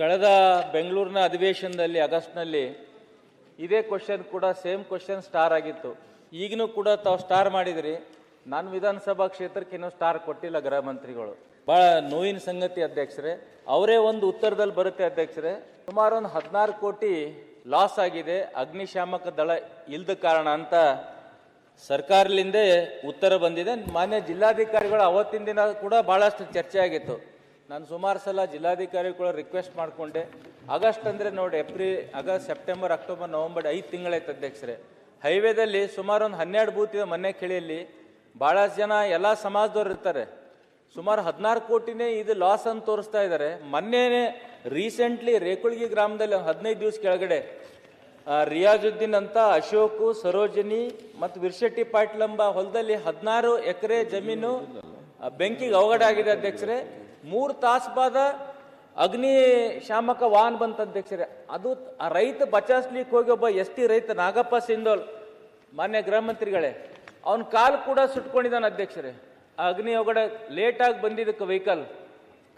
ಕಳೆದ ಬೆಂಗಳೂರಿನ ಅಧಿವೇಶನದಲ್ಲಿ ಆಗಸ್ಟ್ನಲ್ಲಿ ಇದೇ ಕ್ವಶನ್ ಕೂಡ ಸೇಮ್ ಕ್ವಶನ್ ಸ್ಟಾರ್ ಆಗಿತ್ತು. ಈಗನೂ ಕೂಡ ತಾವು ಸ್ಟಾರ್ ಮಾಡಿದ್ರಿ. ನಾನು ವಿಧಾನಸಭಾ ಕ್ಷೇತ್ರಕ್ಕೆ ಇನ್ನೂ ಸ್ಟಾರ್ ಕೊಟ್ಟಿಲ್ಲ ಗೃಹ ಮಂತ್ರಿಗಳು. ಭಾಳ ನೋವಿನ ಸಂಗತಿ ಅಧ್ಯಕ್ಷರೇ. ಅವರೇ ಒಂದು ಉತ್ತರದಲ್ಲಿ ಬರುತ್ತೆ ಅಧ್ಯಕ್ಷರೇ. ಸುಮಾರು ಒಂದು ಹದಿನಾರು ಕೋಟಿ ಲಾಸ್ ಆಗಿದೆ. ಅಗ್ನಿಶಾಮಕ ದಳ ಇಲ್ದ ಕಾರಣ ಅಂತ ಸರ್ಕಾರಲಿಂದೇ ಉತ್ತರ ಬಂದಿದೆ. ಮಾನ್ಯ ಜಿಲ್ಲಾಧಿಕಾರಿಗಳು ಅವತ್ತಿನ ದಿನ ಕೂಡ ಭಾಳಷ್ಟು ಚರ್ಚೆ ಆಗಿತ್ತು. ನಾನು ಸುಮಾರು ಸಲ ಜಿಲ್ಲಾಧಿಕಾರಿಗಳ ರಿಕ್ವೆಸ್ಟ್ ಮಾಡಿಕೊಂಡೆ. ಆಗಸ್ಟ್ ಅಂದರೆ ನೋಡಿ April August September October November ಐದು ತಿಂಗಳಾಯ್ತು ಅಧ್ಯಕ್ಷರೇ. ಹೈವೇದಲ್ಲಿ ಸುಮಾರು ಒಂದು ಹನ್ನೆರಡು ಬೂತ್ ಇದೆ ಮನೆ ಕಿಳಿಯಲ್ಲಿ ಭಾಳಷ್ಟು ಜನ ಎಲ್ಲ ಸಮಾಜದವ್ರು ಇರ್ತಾರೆ. ಸುಮಾರು ಹದಿನಾರು ಕೋಟಿನೇ ಇದು ಲಾಸ್ ಅಂತ ತೋರಿಸ್ತಾ ಇದ್ದಾರೆ ಮೊನ್ನೆನೇ ರೀಸೆಂಟ್ಲಿ ರೇಕುಳ್ಗಿ ಗ್ರಾಮದಲ್ಲಿ ಒಂದು ಹದಿನೈದು ದಿವಸ ಕೆಳಗಡೆ ರಿಯಾಜುದ್ದೀನ್ ಅಂತ ಅಶೋಕು, ಸರೋಜಿನಿ ಮತ್ತು ವಿರ್ಶೆಟ್ಟಿ ಪಾಟ್ಲಂಬ ಹೊಲದಲ್ಲಿ ಹದಿನಾರು ಎಕರೆ ಜಮೀನು ಬೆಂಕಿಗೆ ಅವಘಡ ಆಗಿದೆ ಅಧ್ಯಕ್ಷರೇ. ಮೂರು ತಾಸು ಬಾದ ಅಗ್ನಿ ಶಾಮಕ ವಾಹನ ಬಂತ ಅಧ್ಯಕ್ಷರೇ. ಅದು ಆ ರೈತ ಬಚಾಸ್ಲಿಕ್ಕೆ ಹೋಗಿ ಒಬ್ಬ ಎಸ್ ಟಿ ರೈತ ನಾಗಪ್ಪ ಸಿಂಧೋಲ್ ಮಾನ್ಯ ಗೃಹ ಮಂತ್ರಿಗಳೇ. ಅವನ ಕಾಲು ಕೂಡ ಸುಟ್ಕೊಂಡಿದ್ದಾನೆ ಅಧ್ಯಕ್ಷರೇ. ಆ ಅಗ್ನಿ ಒಳಗಡೆ ಲೇಟಾಗಿ ಬಂದಿದ್ದಕ್ಕೆ ವೆಹಿಕಲ್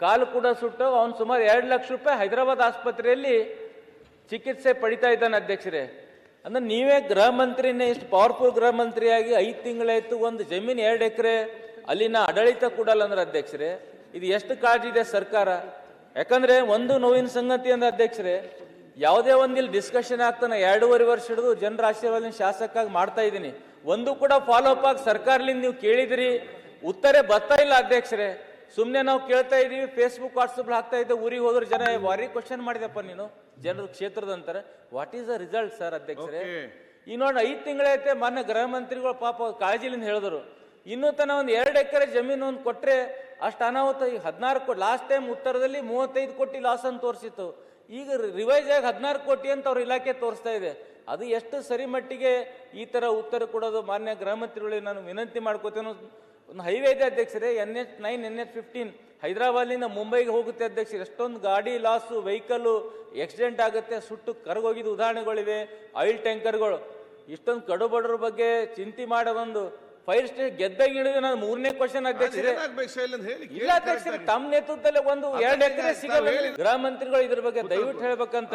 ಕಾಲು ಕೂಡ ಸುಟ್ಟು ಅವನು ಸುಮಾರು ಎರಡು ಲಕ್ಷ ರೂಪಾಯಿ ಹೈದರಾಬಾದ್ ಆಸ್ಪತ್ರೆಯಲ್ಲಿ ಚಿಕಿತ್ಸೆ ಪಡಿತಾ ಇದ್ದಾನೆ ಅಧ್ಯಕ್ಷರೇ. ಅಂದ್ರೆ ನೀವೇ ಗೃಹ ಮಂತ್ರಿನೇ, ಇಷ್ಟು ಪವರ್ಫುಲ್ ಗೃಹ ಮಂತ್ರಿಯಾಗಿ ಐದು ತಿಂಗಳಾಯ್ತು, ಒಂದು ಜಮೀನು ಎರಡು ಎಕರೆ, ಅಲ್ಲಿನ ಆಡಳಿತ ಕೊಡಲ್ಲ ಅಂದ್ರೆ ಅಧ್ಯಕ್ಷರೇ. ಇದು ಎಷ್ಟು ಕಾಳಜಿ ಇದೆ ಸರ್ಕಾರ? ಯಾಕಂದ್ರೆ ಒಂದು ನೋವಿನ ಸಂಗತಿ ಅಂದ್ರೆ ಅಧ್ಯಕ್ಷರೇ ಯಾವುದೇ ಒಂದಿಲ್ಲಿ ಡಿಸ್ಕಷನ್ ಆಗ್ತಾನೆ ಎರಡೂವರೆ ವರ್ಷ ಹಿಡಿದು ಜನರ ಆಶೀರ್ವಾದ ಶಾಸಕಾಗಿ ಮಾಡ್ತಾ ಇದ್ದೀನಿ. ಒಂದು ಕೂಡ ಫಾಲೋ ಅಪ್ ಆಗಿ ಸರ್ಕಾರಲಿಂದ ನೀವು ಕೇಳಿದಿರಿ ಉತ್ತರ ಬರ್ತಾ ಇಲ್ಲ ಅಧ್ಯಕ್ಷರೇ. ಸುಮ್ಮನೆ ನಾವು ಕೇಳ್ತಾ ಇದೀವಿ ಫೇಸ್ಬುಕ್ ವಾಟ್ಸಪ್ ಹಾಕ್ತಾ ಇದ್ದೆ ಊರಿಗೆ ಹೋದ್ರೆ ಜನ ವಾರಿ ಕ್ವಶನ್ ಮಾಡಿದಪ್ಪ ನೀನು ಜನರ ಕ್ಷೇತ್ರದ ಅಂತಾರೆ. What is the result sir ಅಧ್ಯಕ್ಷರೇ? ಈ ನೋಡಿ ಐದು ತಿಂಗಳೈತೆ ಮಾನ್ಯ ಗೃಹ ಮಂತ್ರಿಗಳು ಪಾಪ ಕಾಳಜಿಲಿಂದ ಹೇಳಿದ್ರು. ಇನ್ನೂ ತನ ಒಂದು ಎರಡು ಎಕರೆ ಜಮೀನು ಒಂದು ಕೊಟ್ರೆ ಅಷ್ಟು ಅನಾಹುತ, ಈಗ ಹದಿನಾರು ಕೋಟಿ ಲಾಸ್ಟ್ ಟೈಮ್ ಉತ್ತರದಲ್ಲಿ ಮೂವತ್ತೈದು ಕೋಟಿ ಲಾಸ್ ಅಂತ ತೋರಿಸಿತ್ತು. ಈಗ ರಿವೈಸ್ ಆಗಿ ಹದಿನಾರು ಕೋಟಿ ಅಂತ ಅವ್ರ ಇಲಾಖೆ ತೋರಿಸ್ತಾ ಇದೆ. ಅದು ಎಷ್ಟು ಸರಿ ಮಟ್ಟಿಗೆ ಈ ಥರ ಉತ್ತರ ಕೊಡೋದು ಮಾನ್ಯ ಗೃಹ ಮಂತ್ರಿಗಳಿಗೆ ನಾನು ವಿನಂತಿ ಮಾಡ್ಕೋತೇನೆ ಒಂದು ಹೈವೇ ಇದೆ ಅಧ್ಯಕ್ಷರೇ N H nine N H fifteen ಹೈದರಾಬಾದ್ನಿಂದ ಮುಂಬೈಗೆ ಹೋಗುತ್ತೆ ಅಧ್ಯಕ್ಷರು. ಎಷ್ಟೊಂದು ಗಾಡಿ ಲಾಸು ವೆಹಿಕಲ್ಲು ಆಕ್ಸಿಡೆಂಟ್ ಆಗುತ್ತೆ, ಸುಟ್ಟು ಕರಗೋಗಿದ್ದು ಉದಾಹರಣೆಗಳಿವೆ ಆಯಿಲ್ ಟ್ಯಾಂಕರ್ಗಳು ಇಷ್ಟೊಂದು ಕಡುಬಡರ ಬಗ್ಗೆ ಚಿಂತೆ ಮಾಡೋದೊಂದು ಫೈರ್ ಸ್ಟೇಷನ್ ಗೆದ್ದಾಗ ಇಳಿದ್ರೆ ನಾನು ಮೂರನೇ ಕ್ವಶನ್ ಹೇಳಿ ಇಲ್ಲ ಅಧ್ಯಕ್ಷರೇ ತಮ್ಮ ನೇತೃತ್ವದಲ್ಲಿ ಒಂದು ಎರಡು ಎಕರೆ ಸಿಗಲ್ಲ ಗೃಹ ಮಂತ್ರಿಗಳು ಇದ್ರ ಬಗ್ಗೆ ದಯವಿಟ್ಟು ಹೇಳ್ಬೇಕಂತ